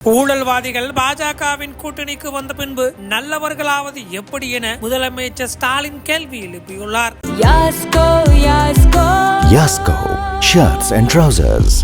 ஊழல்வாதிகள் பாஜகவின் கூட்டணிக்கு வந்த பின்பு நல்லவர்களாவது எப்படி என முதலமைச்சர் ஸ்டாலின் கேள்வி எழுப்பியுள்ளார் Yasko. Yasko Shirts and Trousers.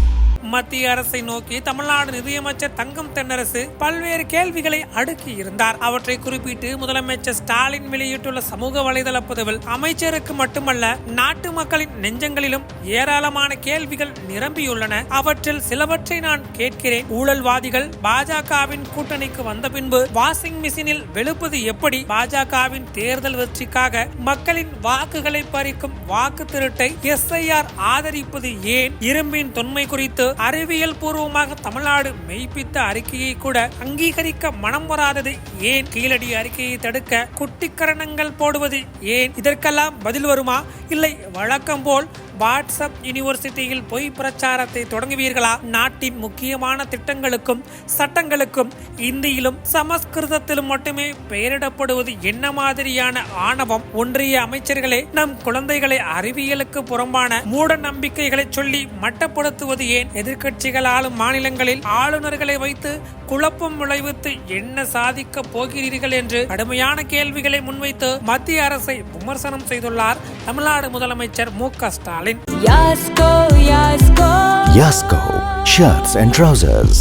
மத்திய அரசை நோக்கி தமிழ்நாடு நிதியமைச்சர் தங்கம் தென்னரசு பல்வேறு கேள்விகளை அடுக்கி இருந்தார். அவற்றை குறிப்பிட்டு முதலமைச்சர் ஸ்டாலின் வெளியிட்டுள்ள சமூக வலைதள பதிவில் அமைச்சருக்கு மட்டுமல்ல நாட்டு மக்களின் நெஞ்சங்களிலும் ஏராளமான கேள்விகள் நிரம்பியுள்ளன. அவற்றில் சிலவற்றை நான் கேட்கிறேன். ஊழல்வாதிகள் பாஜகவின் கூட்டணிக்கு வந்த பின்பு வாஷிங் மிஷினில் வெளுப்பது எப்படி? பாஜகவின் தேர்தல் வெற்றிக்காக மக்களின் வாக்குகளை பறிக்கும் வாக்கு திருட்டை எஸ்ஐஆர் ஆதரிப்பது ஏன்? இரும்பின் தொன்மை குறித்து அறிவியல் பூர்வமாக தமிழ்நாடு மெய்ப்பித்த அறிக்கையை கூட அங்கீகரிக்க மனம் வராதது ஏன்? கீழடி அறிக்கையை தடுக்க குட்டிக்கரணங்கள் போடுவது ஏன்? இதற்கெல்லாம் பதில் வருமா? இல்லை வழக்கம் போல் வாட்ஸ்அப் யூனிவர்சிட்டியில் பொய் பிரச்சாரத்தை தொடங்குவீர்களா? நாட்டின் முக்கியமான திட்டங்களுக்கும் சட்டங்களுக்கும் இந்தியிலும் சமஸ்கிருதத்திலும் மட்டுமே பெயரிடப்படுவது என்ன மாதிரியான ஆணவம்? ஒன்றிய அமைச்சர்களே நம் குழந்தைகளை அறிவியலுக்கு புறம்பான மூட நம்பிக்கைகளை சொல்லி மட்டப்படுத்துவது ஏன்? எதிர்க்கட்சிகள் ஆளும் மாநிலங்களில் ஆளுநர்களை வைத்து குழப்பம் விளைவித்து என்ன சாதிக்க போகிறீர்கள் என்று கடுமையான கேள்விகளை முன்வைத்து மத்திய அரசை விமர்சனம் செய்துள்ளார் தமிழ்நாடு முதலமைச்சர் Mu Ka Stalin Yasco Yasco Yasco shirts and trousers